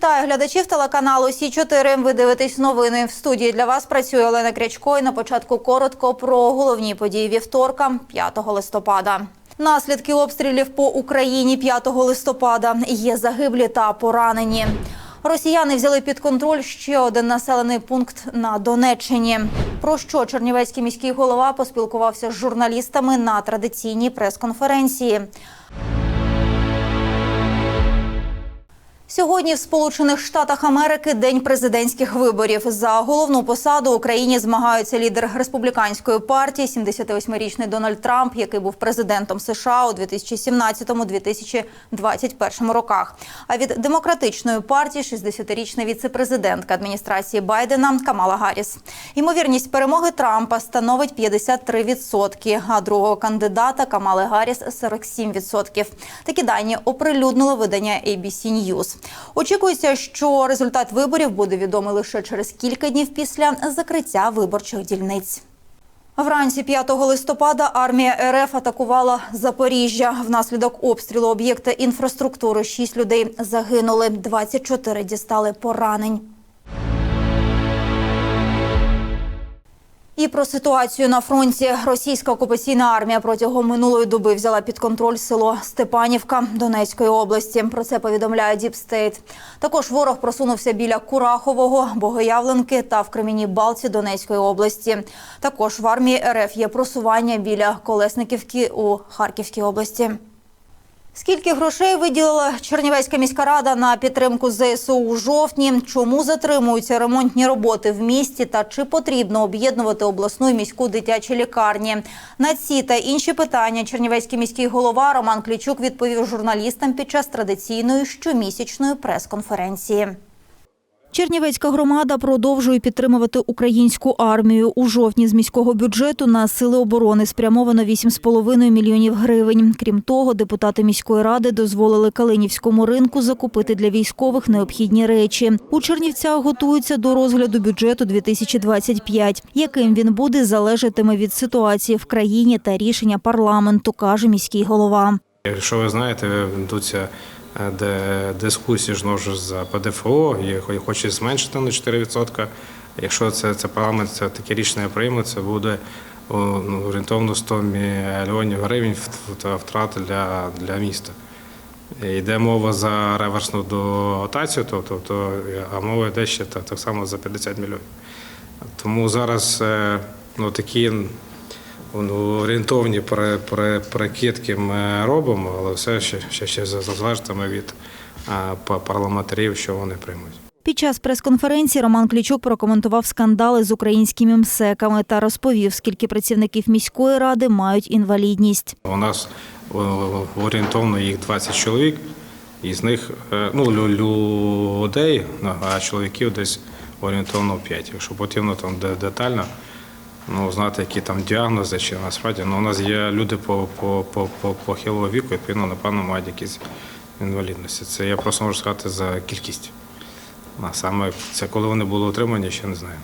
Вітаю глядачів телеканалу Сі 4 Ви дивитесь новини. В студії для вас працює Олена Крячко. І на початку коротко про головні події вівторка, 5 листопада. Наслідки обстрілів по Україні 5 листопада є загиблі та поранені. Росіяни взяли під контроль ще один населений пункт на Донеччині. Про що Чернівецький міський голова поспілкувався з журналістами на традиційній прес-конференції. Сьогодні в Сполучених Штатах Америки день президентських виборів. За головну посаду Україні змагаються лідер республіканської партії, 78-річний Дональд Трамп, який був президентом США у 2017-2021 роках. А від демократичної партії 60-річна віцепрезидентка адміністрації Байдена Камала Гарріс. Ймовірність перемоги Трампа становить 53%, а другого кандидата Камали Гарріс 47%. Такі дані оприлюднило видання ABC News. Очікується, що результат виборів буде відомий лише через кілька днів після закриття виборчих дільниць. Вранці 5 листопада армія РФ атакувала Запоріжжя. Внаслідок обстрілу об'єкта інфраструктури 6 людей загинули, 24 дістали поранень. І про ситуацію на фронті російська окупаційна армія протягом минулої доби взяла під контроль село Степанівка Донецької області. Про це повідомляє Діпстейт. Також ворог просунувся біля Курахового, Богоявленки та в Кремінній Балці Донецької області. Також в армії РФ є просування біля Колесниківки у Харківській області. Скільки грошей виділила Чернівецька міська рада на підтримку ЗСУ у жовтні? Чому затримуються ремонтні роботи в місті? Та чи потрібно об'єднувати обласну і міську дитячі лікарні? На ці та інші питання Чернівецький міський голова Роман Клічук відповів журналістам під час традиційної щомісячної прес-конференції. Чернівецька громада продовжує підтримувати українську армію. У жовтні з міського бюджету на сили оборони спрямовано 8,5 мільйонів гривень. Крім того, депутати міської ради дозволили Калинівському ринку закупити для військових необхідні речі. У Чернівцях готуються до розгляду бюджету 2025. Яким він буде, залежатиме від ситуації в країні та рішення парламенту, каже міський голова. Якщо ви знаєте, ведуться де дискусії ж ж за ПДФО, і хоче зменшити на 4%. Якщо це, це парламент це таке рішення прийме, це буде ну, орієнтовно 100 мільйонів гривень в- в- втрати для, для міста. Йде мова за реверсну дотацію, тобто, то, а мова йде ще так, так само за 50 мільйонів. Тому зараз е, ну, такі орієнтовні пере- пере- ми робимо, але все ще, ще, ще залежатиме від парламентарів, що вони приймуть. Під час прес-конференції Роман Клічук прокоментував скандали з українськими МСЕКами та розповів, скільки працівників міської ради мають інвалідність. У нас орієнтовно їх 20 чоловік, із них е, ну, людей, ну, а чоловіків десь орієнтовно 5. Якщо потрібно там де- детально ну, знати, які там діагнози, чи насправді ну, у нас є люди по, по, по, по похилого віку, відповідно, напевно, мають якісь інвалідності. Це я просто можу сказати за кількість. А саме це коли вони були отримані, ще не знаю.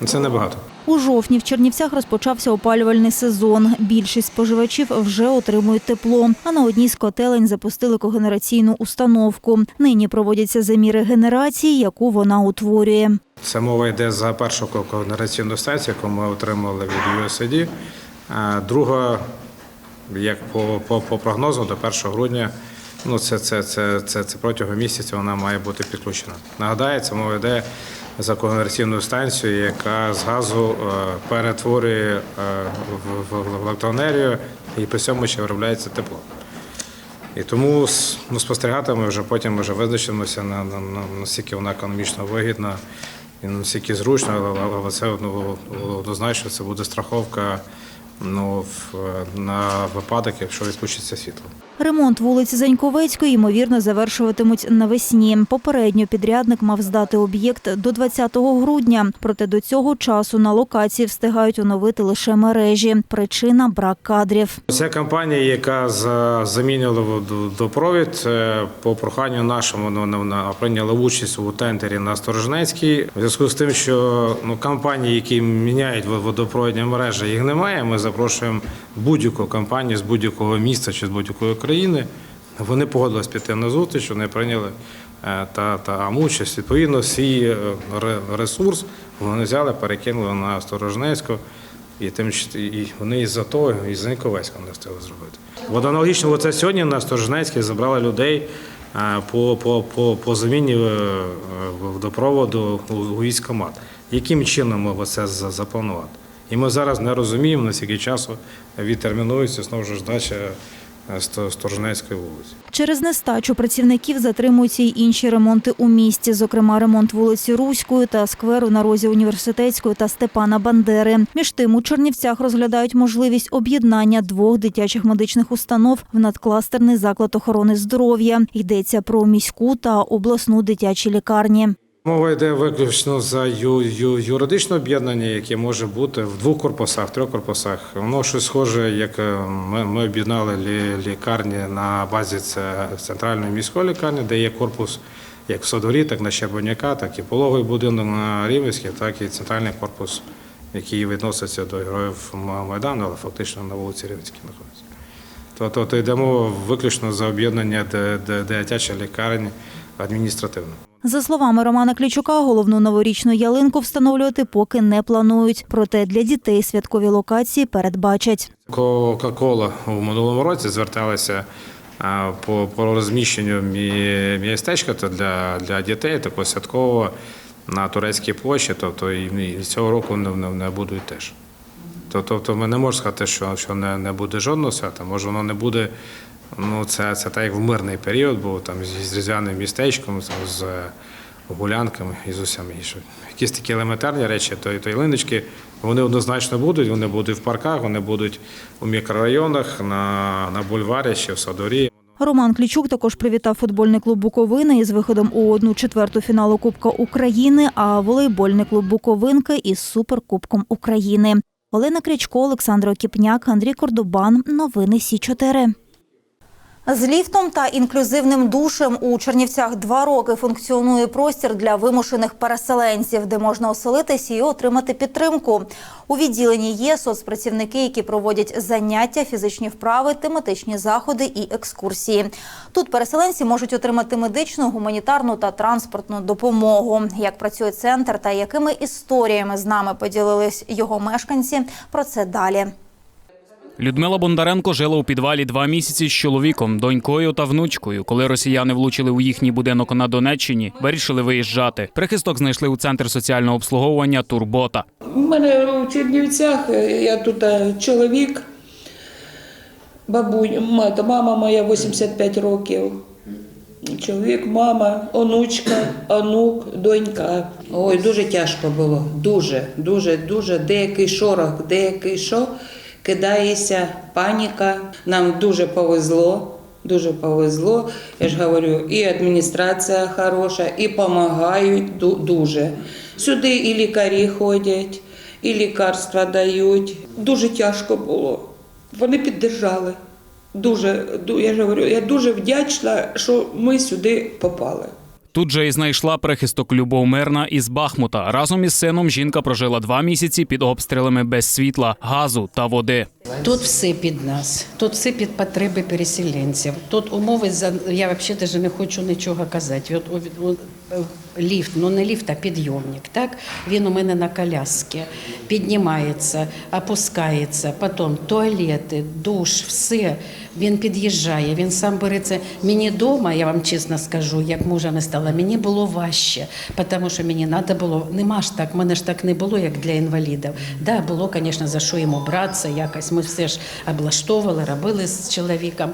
Ну, Це небагато. У жовтні в Чернівцях розпочався опалювальний сезон. Більшість споживачів вже отримують тепло. А на одній з котелень запустили когенераційну установку. Нині проводяться заміри генерації, яку вона утворює. Це мова йде за першу когенераційну станцію, яку ми отримали від USAID. Друга, як по, по, по прогнозу, до 1 грудня, ну це, це, це, це, це протягом місяця вона має бути підключена. Нагадаю, це мова йде за когенераційну станцію, яка з газу е, перетворює е, в, електроенергію і при цьому ще виробляється тепло. І тому ну, спостерігати ми вже потім вже визначимося на, на, на наскільки вона економічно вигідна і наскільки зручно, але, але це ну, однозначно це буде страховка ну, на випадок, якщо відключиться світло. Ремонт вулиці Заньковецької ймовірно завершуватимуть навесні. Попередньо підрядник мав здати об'єкт до 20 грудня. Проте до цього часу на локації встигають оновити лише мережі. Причина брак кадрів. Ця компанія, яка за- замінювала водопровід, е, по проханню нашому ну, вона прийняла участь у тендері на Сторожнецькій. В зв'язку з тим, що ну, компанії, які міняють водопровідні мережі, їх немає. Ми запрошуємо будь-яку компанію з будь-якого міста чи з будь-якої країни. Вони погодились піти на зустріч, вони прийняли е, та, та участь. Відповідно, свій е, ресурс вони взяли, перекинули на Сторожнецьку, і тим і вони із-за того, із Заньковецька не встигли зробити. От аналогічно, оце сьогодні на Сторожнецькій забрали людей е, по, по, по, по заміні водопроводу у військкомат. Яким чином це запланувати? І ми зараз не розуміємо, наскільки часу відтермінується знову ж здача е, Сторожнецької вулиці. Через нестачу працівників затримуються й інші ремонти у місті, зокрема ремонт вулиці Руської та скверу на розі університетської та Степана Бандери. Між тим у Чернівцях розглядають можливість об'єднання двох дитячих медичних установ в надкластерний заклад охорони здоров'я. Йдеться про міську та обласну дитячі лікарні. Мова йде виключно за ю, ю, юридичне об'єднання, яке може бути в двох корпусах, в трьох корпусах. Воно щось схоже, як е, ми, ми об'єднали лі, лікарні на базі це центральної міської лікарні, де є корпус як в Содорі, так на Щербаняка, так і пологовий будинок на Рівненській, так і центральний корпус, який відноситься до героїв Майдану, але фактично на вулиці Рівненській знаходиться. Тобто то йдемо виключно за об'єднання дитячої лікарні адміністративно. За словами Романа Клічука, головну новорічну ялинку встановлювати поки не планують. Проте для дітей святкові локації передбачать. Кока-кола у минулому році зверталася по, по розміщенню містечка для, для дітей такого святкового на турецькій площі, тобто і цього року не, не, не будуть теж. Тобто ми не можемо сказати, що, що не, не буде жодного свята. Може, воно не буде. Ну, це, це так як в мирний період, був там з, різдвяним містечком, там, з гулянками і з усім іншим. Якісь такі елементарні речі, то, то ялиночки, вони однозначно будуть, вони будуть в парках, вони будуть у мікрорайонах, на, на бульварі чи в садорі. Роман Клічук також привітав футбольний клуб Буковина із виходом у одну четверту фіналу Кубка України, а волейбольний клуб Буковинка із суперкубком України. Олена Крячко, Олександр Окіпняк, Андрій Кордобан. Новини Сі 4 з ліфтом та інклюзивним душем у Чернівцях два роки функціонує простір для вимушених переселенців, де можна оселитись і отримати підтримку. У відділенні є соцпрацівники, які проводять заняття, фізичні вправи, тематичні заходи і екскурсії. Тут переселенці можуть отримати медичну, гуманітарну та транспортну допомогу. Як працює центр та якими історіями з нами поділились його мешканці? Про це далі. Людмила Бондаренко жила у підвалі два місяці з чоловіком, донькою та внучкою. Коли росіяни влучили у їхній будинок на Донеччині, вирішили виїжджати. Прихисток знайшли у центр соціального обслуговування Турбота. У мене у Чернівцях, я тут е, чоловік, бабунь, мати, мама моя 85 років. Чоловік, мама, онучка, онук, донька. Ой, дуже тяжко було. Дуже, дуже, дуже. Деякий шорох, деякий що, кидається, паніка. Нам дуже повезло. Дуже повезло. Я ж говорю, і адміністрація хороша, і допомагають дуже. Сюди і лікарі ходять, і лікарства дають. Дуже тяжко було. Вони піддержали. Дуже, ду- я ж говорю, я дуже вдячна, що ми сюди попали. Тут же і знайшла прихисток Любов Мирна із Бахмута. Разом із сином жінка прожила два місяці під обстрілами без світла, газу та води. Тут все під нас, тут все під потреби переселенців. Тут умови я взагалі навіть не хочу нічого казати. От, ліфт, ну не ліфт, а підйомник. Так він у мене на коляскі піднімається, опускається, потім туалети, душ, все. Він під'їжджає, він сам береться. Мені вдома, я вам чесно скажу, як мужа не стало, мені було важче, тому що мені треба було, нема ж так, мене ж так не було, як для інвалідів. Да, було, звісно, за що йому братися, якось ми все ж облаштовували, робили з чоловіком.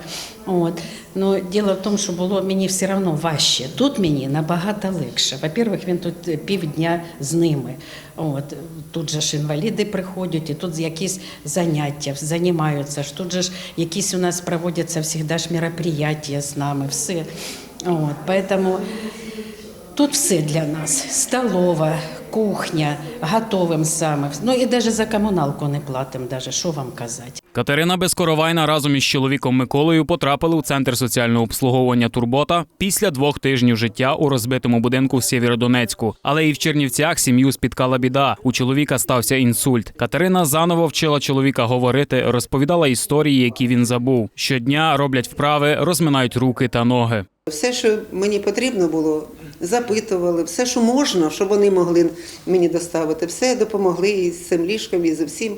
От. Ну, діло в тому, що було мені все одно важче. Тут мені набагато легше. Во-первых, він тут е, півдня з ними. От. Тут же ж інваліди приходять, і тут якісь заняття, займаються. Тут же ж якісь у нас проводяться завжди ж мероприятия з нами, все. От. Поэтому Тут все для нас: столова, кухня, готовим саме. Ну і навіть за комуналку не платимо, даже, що вам казати. Катерина Безкоровайна разом із чоловіком Миколою потрапили у центр соціального обслуговування Турбота після двох тижнів життя у розбитому будинку в Сєвєродонецьку. Але і в Чернівцях сім'ю спіткала біда. У чоловіка стався інсульт. Катерина заново вчила чоловіка говорити, розповідала історії, які він забув. Щодня роблять вправи, розминають руки та ноги. Все, що мені потрібно було, запитували, все, що можна, що вони могли мені доставити, все допомогли і з цим ліжком, і з усім.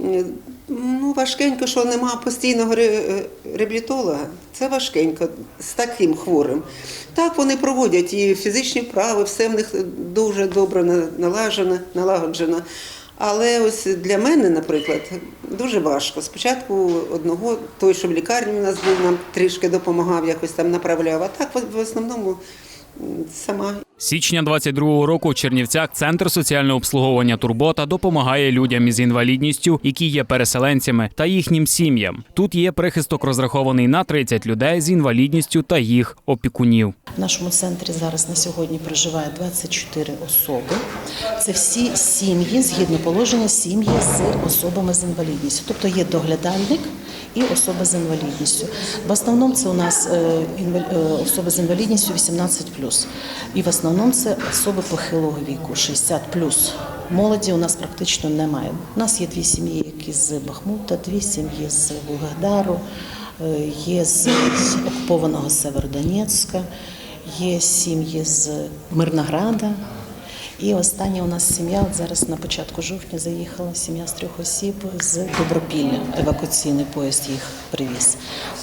Е, Ну, важкенько, що нема постійного ре- реабілітолога. Це важкенько з таким хворим. Так вони проводять і фізичні вправи, все в них дуже добре на- налажено, налагоджено. Але ось для мене, наприклад, дуже важко. Спочатку одного, той, що в лікарні у нас був, нам трішки допомагав, якось там направляв. А так в- основному сама Січня 22-го року в Чернівцях центр соціального обслуговування Турбота допомагає людям із інвалідністю, які є переселенцями, та їхнім сім'ям. Тут є прихисток розрахований на 30 людей з інвалідністю та їх опікунів. В нашому центрі зараз на сьогодні проживає 24 особи. Це всі сім'ї, згідно положення, сім'ї з особами з інвалідністю. Тобто є доглядальник і особа з інвалідністю. В основному це у нас е, е, особи з інвалідністю 18+. І в основному це особи похилого віку 60+. Молоді у нас практично немає. У нас є дві сім'ї, які з Бахмута, дві сім'ї з Вугледару, е, є з окупованого Северодонецька, є сім'ї з Мирнограда. І остання у нас сім'я, от зараз на початку жовтня заїхала сім'я з трьох осіб з Добропілля. Евакуаційний поїзд їх привіз.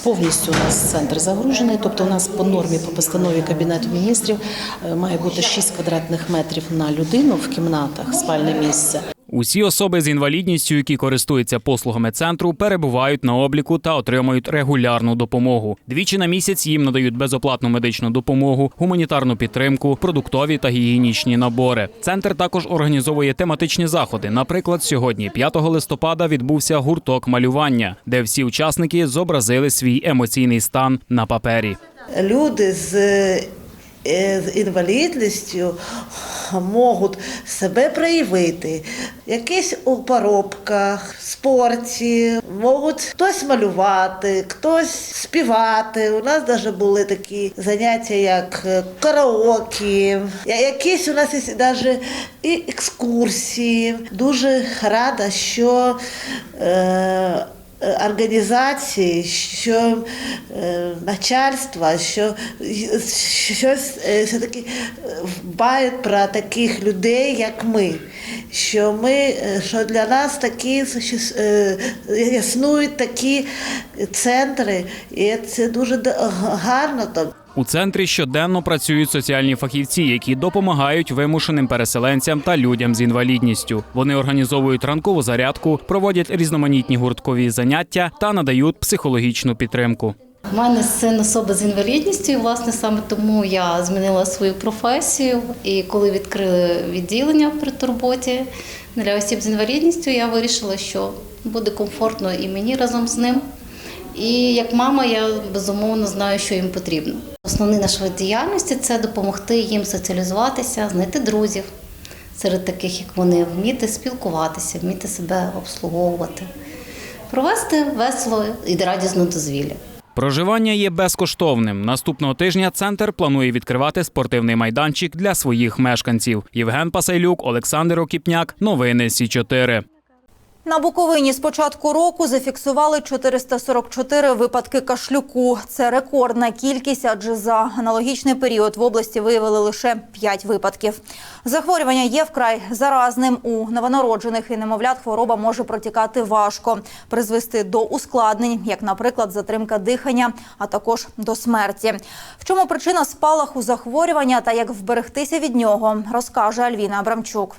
Повністю у нас центр загружений, тобто у нас по нормі, по постанові Кабінету міністрів е, має бути 6 квадратних метрів на людину в кімнатах, спальне місце. Усі особи з інвалідністю, які користуються послугами центру, перебувають на обліку та отримують регулярну допомогу. Двічі на місяць їм надають безоплатну медичну допомогу, гуманітарну підтримку, продуктові та гігієнічні набори. Центр також організовує тематичні заходи. Наприклад, сьогодні, 5 листопада, відбувся гурток малювання, де всі учасники зобразили свій емоційний стан на папері. люди з, з інвалідністю можуть себе проявити. Якісь у поробках, спорті, можуть хтось малювати, хтось співати. У нас навіть були такі заняття, як е, караоке, якісь у нас є навіть і екскурсії. Дуже рада, що е, е, організації, що е, начальство, що щось е, все-таки дбають про таких людей, як ми. Що ми, що для нас такі існують такі центри, і це дуже гарно. У центрі щоденно працюють соціальні фахівці, які допомагають вимушеним переселенцям та людям з інвалідністю. Вони організовують ранкову зарядку, проводять різноманітні гурткові заняття та надають психологічну підтримку. У мене син особа з інвалідністю, і власне саме тому я змінила свою професію. І коли відкрили відділення при турботі для осіб з інвалідністю, я вирішила, що буде комфортно і мені разом з ним. І як мама, я безумовно знаю, що їм потрібно. Основний наш вид діяльності це допомогти їм соціалізуватися, знайти друзів серед таких, як вони, вміти спілкуватися, вміти себе обслуговувати, провести весело і радісне дозвілля. Проживання є безкоштовним. Наступного тижня центр планує відкривати спортивний майданчик для своїх мешканців. Євген Пасайлюк, Олександр Окіпняк. Новини Сі 4 На Буковині з початку року зафіксували 444 випадки кашлюку. Це рекордна кількість, адже за аналогічний період в області виявили лише 5 випадків. Захворювання є вкрай заразним. У новонароджених і немовлят хвороба може протікати важко, призвести до ускладнень, як, наприклад, затримка дихання, а також до смерті. В чому причина спалаху захворювання та як вберегтися від нього, розкаже Альвіна Абрамчук.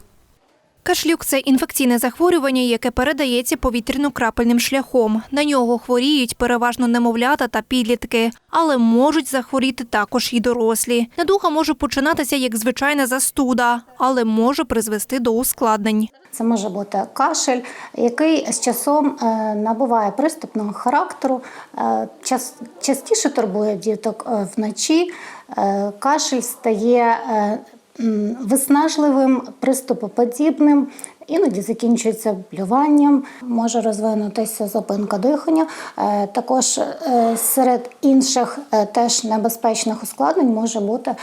Кашлюк це інфекційне захворювання, яке передається повітряно-крапельним шляхом. На нього хворіють переважно немовлята та підлітки, але можуть захворіти також і дорослі. Недуга може починатися як звичайна застуда, але може призвести до ускладнень. Це може бути кашель, який з часом е, набуває приступного характеру. Е, частіше турбує діток е, вночі. Кашель стає виснажливим, приступоподібним. Іноді закінчується блюванням, може розвинутися зупинка дихання. Е, Також е, серед інших е, теж небезпечних ускладнень може бути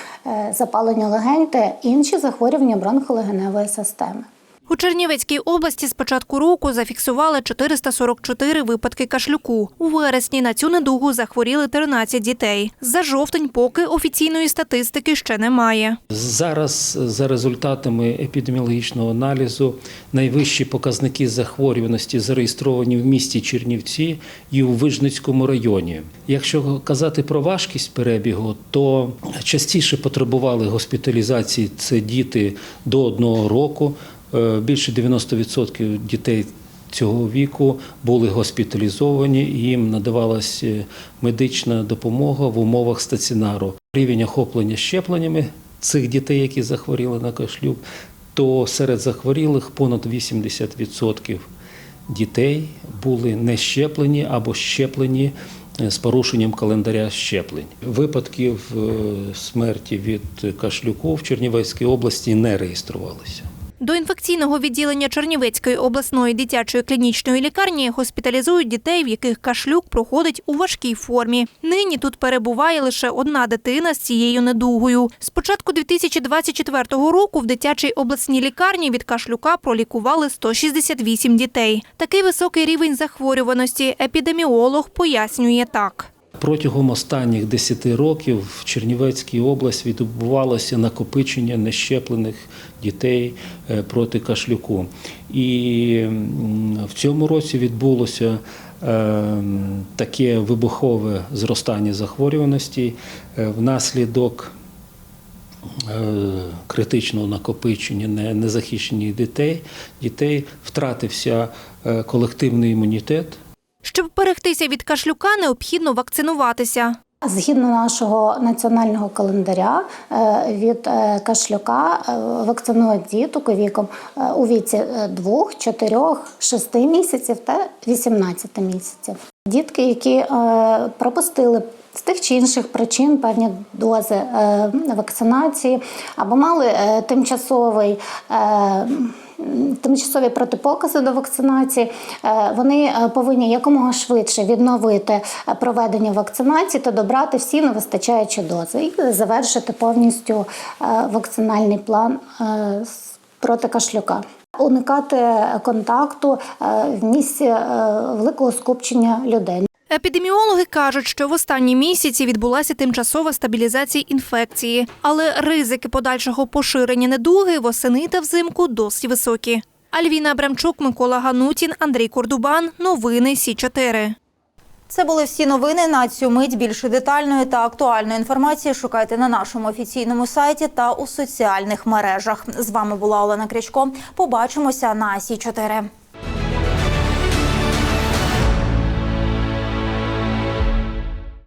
запалення легень та інші захворювання бронхолегеневої системи. У Чернівецькій області з початку року зафіксували 444 випадки кашлюку. У вересні на цю недугу захворіли 13 дітей. За жовтень поки офіційної статистики ще немає. Зараз за результатами епідеміологічного аналізу найвищі показники захворюваності зареєстровані в місті Чернівці і у Вижницькому районі. Якщо казати про важкість перебігу, то частіше потребували госпіталізації це діти до одного року. Е, Більше 90% дітей цього віку були госпіталізовані, їм надавалася медична допомога в умовах стаціонару. Рівень охоплення щепленнями цих дітей, які захворіли на кашлюк, то серед захворілих понад 80% дітей були не щеплені або щеплені е, з порушенням календаря щеплень. Випадків е, смерті від кашлюку в Чернівецькій області не реєструвалися. До інфекційного відділення Чернівецької обласної дитячої клінічної лікарні госпіталізують дітей, в яких кашлюк проходить у важкій формі. Нині тут перебуває лише одна дитина з цією недугою. З початку 2024 року в дитячій обласній лікарні від кашлюка пролікували 168 дітей. Такий високий рівень захворюваності епідеміолог пояснює так. Протягом останніх 10 років в Чернівецькій області відбувалося накопичення нещеплених дітей е, проти кашлюку. І в цьому році відбулося е, таке вибухове зростання захворюваності е, внаслідок критичного накопичення не- незахищених дітей. Дітей втратився колективний імунітет. Щоб берегтися від кашлюка, необхідно вакцинуватися. Згідно нашого національного календаря, е, від е, кашлюка е, вакцинують діток віком у віці 2, 4, 6 місяців та 18 місяців. Дітки, які пропустили з тих чи інших причин певні дози вакцинації або мали тимчасовий. Тимчасові протипокази до вакцинації е, вони е, повинні якомога швидше відновити е, проведення вакцинації та добрати всі невистачаючі дози і завершити повністю вакцинальний план проти кашлюка. Уникати контакту в місці великого скупчення людей. Епідеміологи кажуть, що в останні місяці відбулася тимчасова стабілізація інфекції, але ризики подальшого поширення недуги восени та взимку досить високі. Альвіна Абрамчук, Микола Ганутін, Андрій Кордубан. Новини Сі 4 Це були всі новини на цю мить. Більше детальної та актуальної інформації шукайте на нашому офіційному сайті та у соціальних мережах. З вами була Олена Крячко. Побачимося на Сі 4